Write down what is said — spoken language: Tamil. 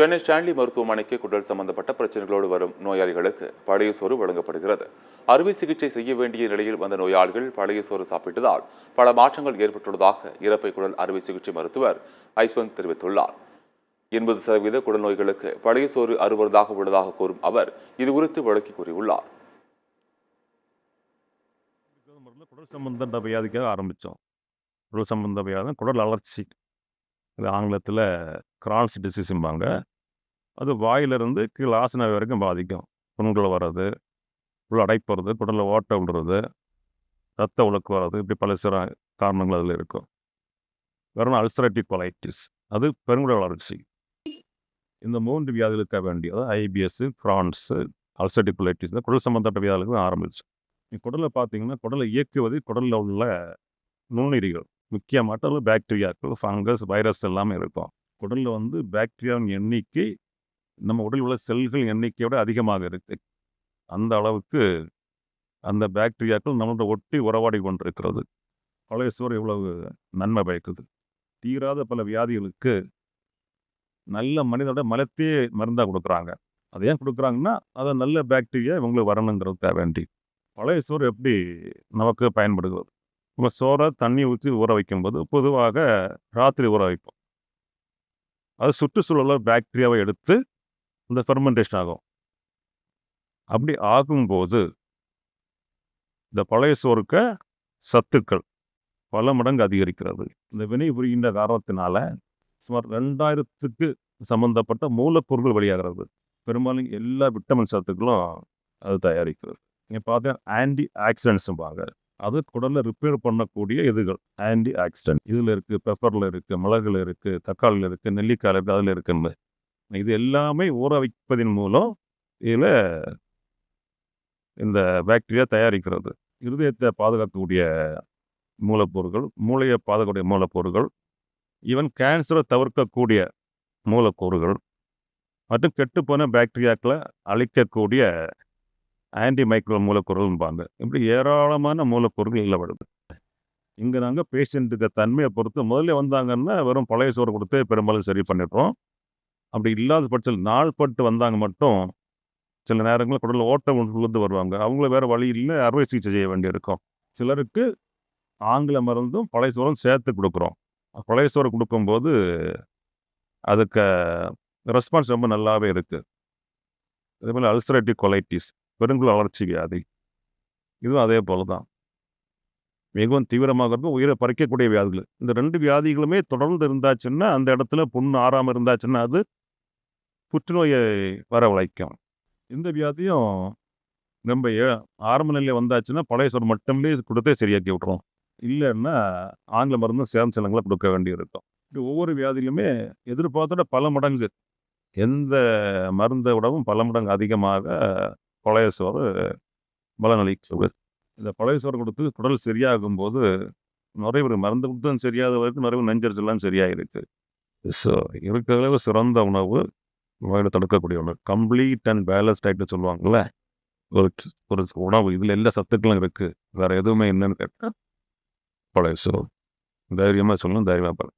சென்னை ஸ்டான்லி மருத்துவமனைக்கு குடல் சம்பந்தப்பட்ட பிரச்சனைகளோடு வரும் நோயாளிகளுக்கு பழைய சோறு வழங்கப்படுகிறது. அறுவை சிகிச்சை செய்ய வேண்டிய நிலையில் வந்த நோயாளிகள் பழைய சோறு சாப்பிட்டதால் பல மாற்றங்கள் ஏற்பட்டுள்ளதாக இறப்பை குடல் அறுவை சிகிச்சை மருத்துவர் ஐஸ்வந்த் தெரிவித்துள்ளார். எண்பது சதவீத குடல் நோய்களுக்கு பழைய சோறு அறுவதாக உள்ளதாக கூறும் அவர் இது குறித்து விளக்கி கூறியுள்ளார். குடல் சம்பந்த வியாதிக்காக ஆரம்பித்தோம். குடல் சம்பந்த வியாதி குடல் அலர்ச்சி. இது ஆங்கிலத்தில் கிரான்ஸ் டிசீஸும்பாங்க அது வாயிலிருந்து கீழே ஆசன வரைக்கும் பாதிக்கும். புண்கள் வர்றது உள்ள அடைப்புறது குடலில் ஓட்டை விடுறது ரத்த உலக்கு வர்றது இப்படி பல சில காரணங்கள் அதில் இருக்கும். வெறும் அல்சரேட்டிவ் கொலைட்டிஸ். அது பெருங்குடல் வளர்ச்சி. இந்த மூன்று வியாதிகளுக்க வேண்டியது ஐபிஎஸ் ஃப்ரான்ஸு அல்சரேட்டிவ் கொலைட்டிஸ். குடல் சம்பந்தப்பட்ட வியாதிகளுக்கு ஆரம்பிச்சு. குடலை பார்த்தீங்கன்னா குடலை இயக்குவது குடலில் உள்ள நுண்ணுயிரிகள். முக்கியமாக பாக்டீரியாக்கள் ஃபங்கஸ் வைரஸ் எல்லாமே இருக்கும். குடலில் வந்து பாக்டீரியாவின் எண்ணிக்கை நம்ம உடலில் உள்ள செல்கள் எண்ணிக்கையோட அதிகமாக இருக்கு. அந்த அளவுக்கு அந்த பாக்டீரியாக்கள் நம்மளோட ஒட்டி உறவாடி கொண்டிருக்கிறது. பழைய சோறு இவ்வளவு நன்மை பயக்குது. தீராத பல வியாதிகளுக்கு நல்ல மனிதனோட மலத்தையே மருந்தாக கொடுக்குறாங்க. அதை ஏன் கொடுக்குறாங்கன்னா அதை நல்ல பாக்டீரியா இவங்களுக்கு வரணுங்கிறதுக்காக வேண்டி. பழைய சோறு எப்படி நமக்கு பயன்படுகிறது? நம்ம சோறை தண்ணி ஊற்றி ஊற வைக்கும்போது பொதுவாக ராத்திரி ஊற வைப்போம். அது சுற்றுச்சூழலில் பாக்டீரியாவை எடுத்து இந்த ஃபெர்மெண்டேஷன் ஆகும். அப்படி ஆகும்போது இந்த பழைய சோறுக்க சத்துக்கள் பல மடங்கு அதிகரிக்கிறது. இந்த வினை புரிகின்ற காரணத்தினால சுமார் ரெண்டாயிரத்துக்கு சம்பந்தப்பட்ட மூலப்பொருட்கள் வெளியாகிறது. பெரும்பாலும் எல்லா விட்டமின் சத்துக்களும் அது தயாரிக்கிறது. நீங்கள் பார்த்தீங்கன்னா ஆன்டி ஆக்சிடென்ட்ஸும்பாங்க அது குடலில் ரிப்பேர் பண்ணக்கூடிய இதுகள் ஆன்டி ஆக்சிடென்ட் இதில் இருக்குது பெப்பரில் இருக்குது மிளகுல இருக்குது தக்காளியில் இருக்குது நெல்லிக்காயில் இருக்குது அதில் இருக்குன்னு. இது எல்லாமே ஊற வைப்பதின் மூலம் இதில் இந்த பாக்டீரியா தயாரிக்கிறது. இருதயத்தை பாதுகாக்கக்கூடிய மூலப்பொருட்கள் மூளையை பாதுகாக்கக்கூடிய மூலப்பொருட்கள் ஈவன் கேன்சரை தவிர்க்கக்கூடிய மூலக்கூறுகள் மற்றும் கெட்டுப்போன பாக்டீரியாக்களை அழிக்கக்கூடிய ஆன்டி மைக்ரோ மூலக்கூறுகள்பாங்க இப்படி ஏராளமான மூலக்கூறுகள் இல்லை வருது. இங்கே நாங்கள் பேஷண்ட்டுக்கு தன்மையை பொறுத்து முதல்ல வந்தாங்கன்னா வெறும் பழைய சோறு கொடுத்து பெரும்பாலும் சரி பண்ணிடுறோம். அப்படி இல்லாத பட்சத்தில் நாள் பட்டு வந்தாங்க மட்டும் சில நேரங்களில் குடலில் ஓட்டம் உழுந்து வருவாங்க. அவங்கள வேறு வழி இல்லை. அறுவை சிகிச்சை செய்ய வேண்டியிருக்கும். சிலருக்கு ஆங்கில மருந்தும் பழைய சோறும் சேர்த்து கொடுக்குறோம். பழைய சோறு கொடுக்கும்போது அதுக்கு ரெஸ்பான்ஸ் ரொம்ப நல்லாவே இருக்குது அதே மாதிரி அல்சரேட்டிவ் கொலைட்டிஸ் பெருங்குள வளர்ச்சி வியாதி. இதுவும் அதே போல தான். மிகவும் தீவிரமாக இருக்கும். உயிரை பறிக்கக்கூடிய வியாதிகள். இந்த ரெண்டு வியாதிகளுமே தொடர்ந்து இருந்தாச்சுன்னா அந்த இடத்துல புண் ஆறாமல் இருந்தாச்சுன்னா அது புற்றுநோயை வரவழைக்கும் இந்த வியாதியும் ரொம்ப ஏ- ஆரம்ப நிலையில் வந்தாச்சுன்னா பழைய சோறு மட்டுமே கொடுத்தே சரியாக்கி விட்ருவோம் இல்லைன்னா ஆங்கில மருந்தும் சேர்ந்த சிலங்களை கொடுக்க வேண்டியிருக்கும். இப்படி ஒவ்வொரு வியாதியிலுமே எதிர்பார்த்தோட பல மடங்கு எந்த மருந்தை விடவும் பல மடங்கு அதிகமாக பழைய சோறு பலனளிக்கிறது. இந்த பழைய சோறு கொடுத்து குடல் சரியாகும் போது நிறைய பேர் மருந்து கொடுத்தும் சரியாத வரைக்கும் நிறைய நெஞ்சரிச்செல்லாம் சரியாகிடுச்சு ஸோ இருக்கிறதுல ஒரு சிறந்த உணவு நோயை தடுக்கக்கூடிய ஒன்று கம்ப்ளீட் அண்ட் பேலன்ஸ் டயட்னு சொல்லுவாங்கள்ல ஒரு ஒரு உணவு. இதில் எல்லா சத்துக்களும் இருக்குது வேறு எதுவுமே என்னென்னு கேட்டால் பழைய சோறு. தைரியமாக சொல்லணும் தைரியமாக பாருங்க.